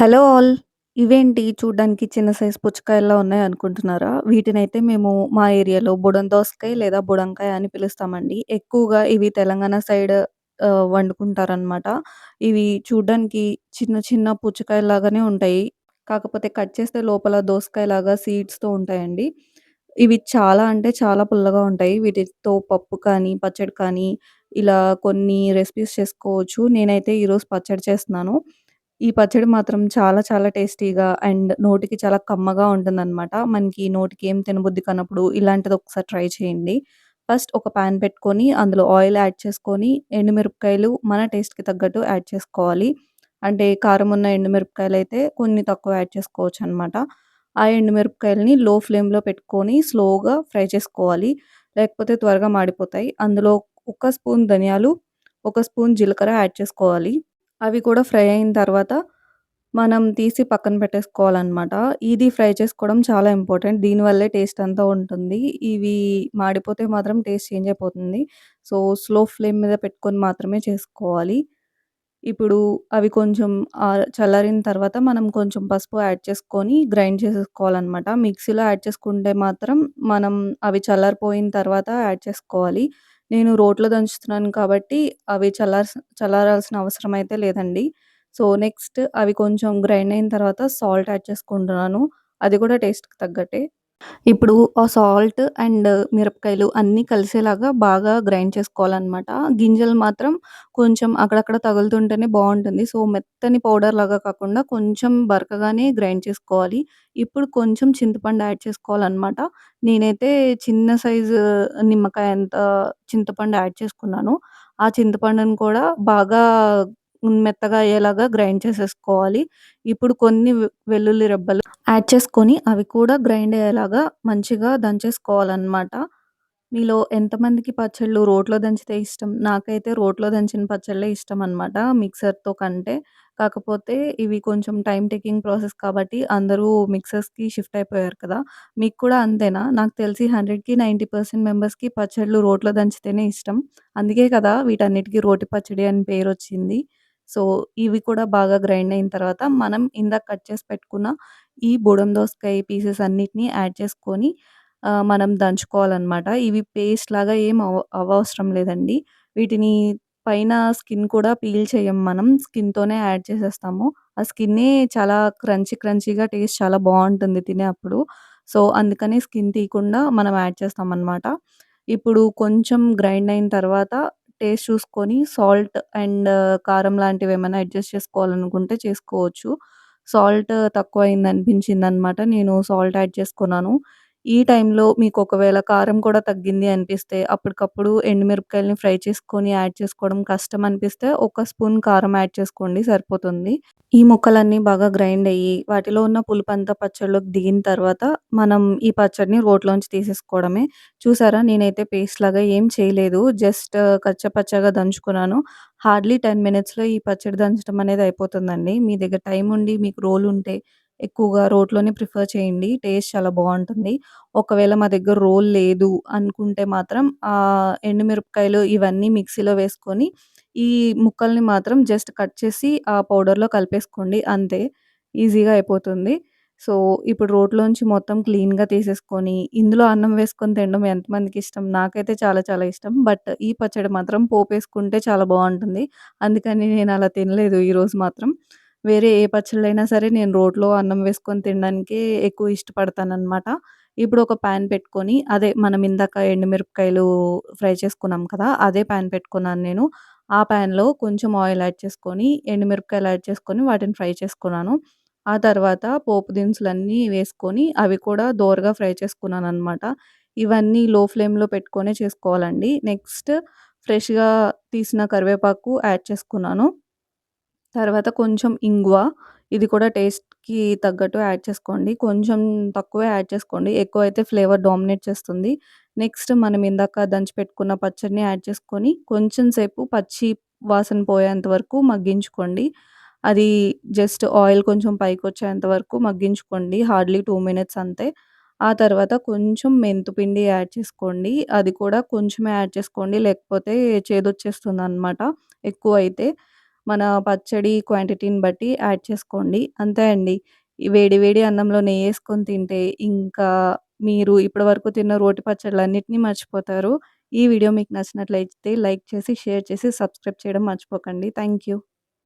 Hello all! ఇవేంటి చూడ్డానికి చిన్న సైజ్ పుచ్చకాయల్లా ఉన్నాయనుకుంటున్నారా? వీటినైతే మేము మా ఏరియాలో బుడందోసకాయ లేదా బుడంకాయ అని పిలుస్తామండి. ఎక్కువగా ఇవి తెలంగాణ సైడ్ వండుకుంటారనమాట. ఇవి చూడ్డానికి చిన్న చిన్న పుచ్చకాయల్లాగానే ఉంటాయి. కాకపోతే కట్ చేస్తే లోపల దోసకాయలాగా సీడ్స్‌తో ఉంటాయండి. ఇవి చాలా అంటే చాలా పుల్లగా ఉంటాయి. వీటితో పప్పు కానీ, పచ్చడి కానీ ఇలా కొన్ని రెసిపీస్ చేసుకోవచ్చు. నేనైతే ఈరోజు పచ్చడి చేస్తున్నాను. ఈ పచ్చడి మాత్రం చాలా చాలా టేస్టీగా అండ్ నోటికి చాలా కమ్మగా ఉంటుందనమాట. మనకి నోటికి ఏం తినబుద్ధి కానప్పుడు ఇలాంటిది ఒకసారి ట్రై చేయండి. ఫస్ట్ ఒక పాన్ పెట్టుకొని అందులో ఆయిల్ యాడ్ చేసుకొని ఎండుమిరపకాయలు మన టేస్ట్‌కి తగ్గట్టు యాడ్ చేసుకోవాలి. అంటే కారం ఉన్న ఎండుమిరపకాయలైతే కొన్ని తక్కువ యాడ్ చేసుకోవచ్చనమాట. ఆ ఎండుమిరపకాయలని లో ఫ్లేమ్‌లో పెట్టుకొని స్లోగా ఫ్రై చేసుకోవాలి. లేకపోతే త్వరగా మాడిపోతాయి. అందులో ఒక స్పూన్ ధనియాలు, ఒక స్పూన్ జీలకర్ర యాడ్ చేసుకోవాలి. అవి కూడా ఫ్రై అయిన తర్వాత మనం తీసి పక్కన పెట్టేసుకోవాలనమాట. ఇది ఫ్రై చేసుకోవడం చాలా ఇంపార్టెంట్. దీనివల్లే టేస్ట్ అంతా ఉంటుంది. ఇవి మాడిపోతే మాత్రం టేస్ట్ చేంజ్ అయిపోతుంది. సో, స్లో ఫ్లేమ్ మీద పెట్టుకొని మాత్రమే చేసుకోవాలి. ఇప్పుడు అవి కొంచెం చల్లారిన తర్వాత మనం కొంచెం పసుపు యాడ్ చేసుకొని గ్రైండ్ చేసేసుకోవాలనమాట. మిక్సీలో యాడ్ చేసుకుంటే మాత్రం మనం అవి చల్లారిపోయిన తర్వాత యాడ్ చేసుకోవాలి. నేను రోట్లో దంచుతున్నాను కాబట్టి అవి చల్లార్స్ చల్లారాల్సిన అవసరం అయితే లేదండి. సో, నెక్స్ట్ అవి కొంచెం గ్రైండ్ అయిన తర్వాత సాల్ట్ యాడ్ చేసుకుంటున్నాను. అది కూడా టేస్ట్‌కి తగ్గట్టే. ఇప్పుడు ఆ సాల్ట్ అండ్ మిరపకాయలు అన్నీ కలిసేలాగా బాగా గ్రైండ్ చేసుకోవాలనమాట. గింజలు మాత్రం కొంచెం అక్కడక్కడ తగులుతుంటేనే బావుంటుంది. సో, మెత్తని పౌడర్ లాగా కాకుండా కొంచెం బరకగానే గ్రైండ్ చేసుకోవాలి. ఇప్పుడు కొంచెం చింతపండు యాడ్ చేసుకోవాలనమాట. నేనైతే చిన్న సైజు నిమ్మకాయ అంత చింతపండు యాడ్ చేసుకున్నాను. ఆ చింతపండుని కూడా బాగా మెత్తగా అయ్యేలాగా గ్రైండ్ చేసేసుకోవాలి. ఇప్పుడు కొన్ని వె వెల్లుల్లి రెబ్బలు యాడ్ చేసుకొని అవి కూడా గ్రైండ్ అయ్యేలాగా మంచిగా దంచేసుకోవాలన్నమాట మీలో ఎంతమందికి పచ్చళ్ళు రోట్లో దంచితే ఇష్టం? నాకైతే రోట్లో దంచిన పచ్చళ్ళే ఇష్టం అనమాట మిక్సర్‌తో కంటే. కాకపోతే ఇవి కొంచెం టైం టేకింగ్ ప్రాసెస్ కాబట్టి అందరూ మిక్సర్స్‌కి షిఫ్ట్ అయిపోయారు కదా! మీకు కూడా అంతేనా? నాకు తెలిసి 100కి 90% మెంబర్స్‌కి పచ్చళ్ళు రోట్లో దంచితేనే ఇష్టం. అందుకే కదా వీటన్నిటికీ రోటి పచ్చడి అని పేరు వచ్చింది సో, ఇవి కూడా బాగా గ్రైండ్ అయిన తర్వాత మనం ఇందాక కట్ చేసి పెట్టుకున్న ఈ బుడం దోసకాయ పీసెస్ అన్నిటిని యాడ్ చేసుకొని మనం దంచుకోవాలన్నమాట. ఇవి పేస్ట్ లాగా ఏం అవ అవసరం లేదండి. వీటిని పైన స్కిన్ కూడా పీల్ చేయం మనం. స్కిన్‌తోనే యాడ్ చేసేస్తాము. ఆ స్కిన్నే చాలా క్రంచీ క్రంచీగా టేస్ట్ చాలా బావుంటుంది తినే అప్పుడు. సో, అందుకని స్కిన్ తీయకుండా మనం యాడ్ చేస్తామనమాట. ఇప్పుడు కొంచెం గ్రైండ్ అయిన తర్వాత టేస్ట్ చూసుకొని సాల్ట్ అండ్ కారం లాంటివేమైనా అడ్జస్ట్ చేసుకోవాలనుకుంటే చేసుకోవచ్చు. సాల్ట్ తక్కువయిందనిపించిందనమాట. నేను సాల్ట్ యాడ్ చేసుకున్నాను. ఈ టైంలో మీకు ఒకవేళ కారం కూడా తగ్గింది అనిపిస్తే అప్పటికప్పుడు ఎండుమిరపకాయలని ఫ్రై చేసుకొని యాడ్ చేసుకోవడం కష్టం అనిపిస్తే ఒక స్పూన్ కారం యాడ్ చేసుకోండి సరిపోతుంది. ఈ ముక్కలన్నీ బాగా గ్రైండ్ అయ్యి వాటిలో ఉన్న పులుపంతా పచ్చడిలోకి దిగిన తర్వాత మనం ఈ పచ్చడిని రోట్లోంచి తీసేసుకోవడమే. చూసారా నేనైతే పేస్ట్ లాగా ఏం చేయలేదు. జస్ట్ కచ్చాపచ్చాగా దంచుకున్నాను. హార్డ్‌లీ 10 మినిట్స్‌లో ఈ పచ్చడి దంచడం అనేది అయిపోతుందండి. మీ దగ్గర టైం ఉండి మీకు రోల్ ఉంటే ఎక్కువగా రోట్లోనే ప్రిఫర్ చేయండి. టేస్ట్ చాలా బావుంటుంది. ఒకవేళ మా దగ్గర రోల్ లేదు అనుకుంటే మాత్రం ఆహ్, ఎండుమిరపకాయలు ఇవన్నీ మిక్సీలో వేసుకొని ఈ ముక్కల్ని మాత్రం జస్ట్ కట్ చేసి ఆ పౌడర్‌లో కలిపేసుకోండి అంతే. ఈజీగా అయిపోతుంది. సో, ఇప్పుడు రోట్లోంచి మొత్తం క్లీన్‌గా తీసేసుకొని ఇందులో అన్నం వేసుకొని తినడం ఎంతమందికి ఇష్టం? నాకైతే చాలా చాలా ఇష్టం. బట్ ఈ పచ్చడి మాత్రం పోపేసుకుంటే చాలా బావుంటుంది. అందుకని నేను అలా తినలేదు ఈరోజు మాత్రం. వేరే ఏ పచ్చళ్ళైనా సరే నేను రోట్లో అన్నం వేసుకొని తినడానికే ఎక్కువ ఇష్టపడతాననమాట. ఇప్పుడు ఒక పాన్ పెట్టుకొని అదే మనం ఇందాక ఎండుమిరపకాయలు ఫ్రై చేసుకున్నాం కదా! అదే పాన్ పెట్టుకున్నాను నేను. ఆ పాన్‌లో కొంచెం ఆయిల్ యాడ్ చేసుకొని ఎండుమిరపకాయలు యాడ్ చేసుకొని వాటిని ఫ్రై చేసుకున్నాను. ఆ తర్వాత పోపు దినుసులన్నీ వేసుకొని అవి కూడా దోరగా ఫ్రై చేసుకున్నాననమాట. ఇవన్నీ లో ఫ్లేమ్‌లో పెట్టుకొనే చేసుకోవాలండి. నెక్స్ట్ ఫ్రెష్‌గా తీసిన కరివేపాకు యాడ్ చేసుకున్నాను. తర్వాత కొంచెం ఇంగువ ఇది కూడా టేస్ట్‌కి తగ్గట్టు యాడ్ చేసుకోండి. కొంచెం తక్కువే యాడ్ చేసుకోండి. ఎక్కువైతే ఫ్లేవర్ డామినేట్ చేస్తుంది. నెక్స్ట్ మనం ఇందాక దంచి పెట్టుకున్న పచ్చడిని యాడ్ చేసుకొని కొంచెం సేపు పచ్చి వాసన పోయేంత వరకు మగ్గించుకోండి. అది జస్ట్ ఆయిల్ కొంచెం పైకొచ్చేంత వరకు మగ్గించుకోండి. హార్డ్‌లీ 2 మినిట్స్ అంతే. ఆ తర్వాత కొంచెం మెంతిపిండి యాడ్ చేసుకోండి. అది కూడా కొంచెమే యాడ్ చేసుకోండి. లేకపోతే చేదొచ్చేస్తుందనమాట ఎక్కువైతే. మన పచ్చడి క్వాంటిటీని బట్టి యాడ్ చేసుకోండి. అంతే అండి. ఈ వేడి వేడి అన్నంలో నెయ్యేసుకొని తింటే ఇంకా మీరు ఇప్పటి వరకు తిన్న రోటి పచ్చళ్ళన్నిటిని మర్చిపోతారు. ఈ వీడియో మీకు నచ్చినట్లయితే లైక్ చేసి, షేర్ చేసి, సబ్స్క్రైబ్ చేయడం మర్చిపోకండి. Thank you.